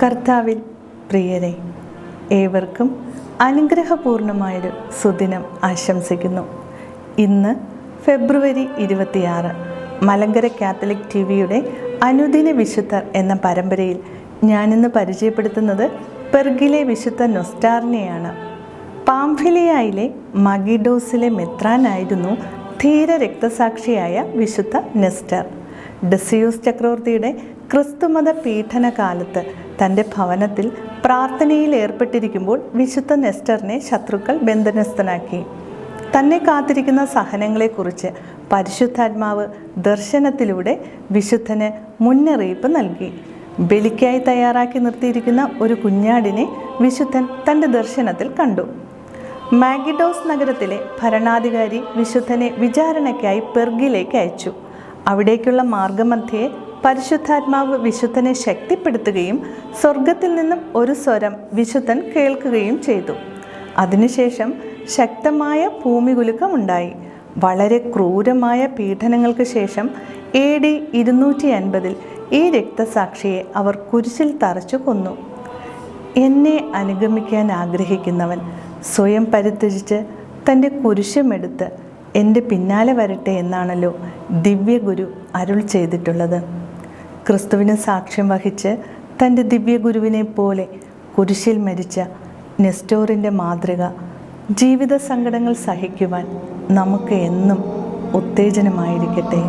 കർത്താവിൽ പ്രിയരെ ഏവർക്കും അനുഗ്രഹപൂർണമായൊരു സുദിനം ആശംസിക്കുന്നു. ഇന്ന് ഫെബ്രുവരി ഇരുപത്തിയാറ് മലങ്കര കാത്തലിക് ടി വിയുടെ അനുദിന വിശുദ്ധർ എന്ന പരമ്പരയിൽ ഞാനിന്ന് പരിചയപ്പെടുത്തുന്നത് പെർഗിലെ വിശുദ്ധ നൊസ്റ്റാറിനെയാണ്. പാംഫിലിയയിലെ മഗിഡോസിലെ മെത്രാനായിരുന്നു ധീര രക്തസാക്ഷിയായ വിശുദ്ധ നെസ്റ്റർ. ഡെസിയൂസ് ചക്രവർത്തിയുടെ ക്രിസ്തുമത പീഡന കാലത്ത് തന്റെ ഭവനത്തിൽ പ്രാർത്ഥനയിൽ ഏർപ്പെട്ടിരിക്കുമ്പോൾ വിശുദ്ധ നെസ്റ്ററിനെ ശത്രുക്കൾ ബന്ധനസ്ഥനാക്കി. തന്നെ കാത്തിരിക്കുന്ന സഹനങ്ങളെക്കുറിച്ച് പരിശുദ്ധാത്മാവ് ദർശനത്തിലൂടെ വിശുദ്ധന് മുന്നറിയിപ്പ് നൽകി. ബലിക്കായി തയ്യാറാക്കി നിർത്തിയിരിക്കുന്ന ഒരു കുഞ്ഞാടിനെ വിശുദ്ധൻ തന്റെ ദർശനത്തിൽ കണ്ടു. മാഗിഡോസ് നഗരത്തിലെ ഭരണാധികാരി വിശുദ്ധനെ വിചാരണയ്ക്കായി പെർഗിലേക്ക് അയച്ചു. അവിടേക്കുള്ള മാർഗമധ്യേ പരിശുദ്ധാത്മാവ് വിശുദ്ധനെ ശക്തിപ്പെടുത്തുകയും സ്വർഗത്തിൽ നിന്നും ഒരു സ്വരം വിശുദ്ധൻ കേൾക്കുകയും ചെയ്തു. അതിനുശേഷം ശക്തമായ ഭൂമികുലുക്കം ഉണ്ടായി. വളരെ ക്രൂരമായ പീഡനങ്ങൾക്ക് ശേഷം എ ഡി ഇരുന്നൂറ്റി അൻപതിൽ ഈ രക്തസാക്ഷിയെ അവർ കുരിശിൽ തറച്ചു കൊന്നു. എന്നെ അനുഗമിക്കാൻ ആഗ്രഹിക്കുന്നവൻ സ്വയം പരിത്യജിച്ച് തന്റെ കുരിശുമെടുത്ത് എന്റെ പിന്നാലെ വരട്ടെ എന്നാണല്ലോ ദിവ്യഗുരു അരുൾ ചെയ്തിട്ടുള്ളത്. ക്രിസ്തുവിന് സാക്ഷ്യം വഹിച്ച് തന്റെ ദിവ്യഗുരുവിനെ പോലെ കുരിശിൽ മരിച്ച നെസ്റ്റോറിന്റെ മാതൃക ജീവിത സങ്കടങ്ങൾ സഹിക്കുവാൻ നമുക്ക് എന്നും ഉത്തേജനമായിരിക്കട്ടെ.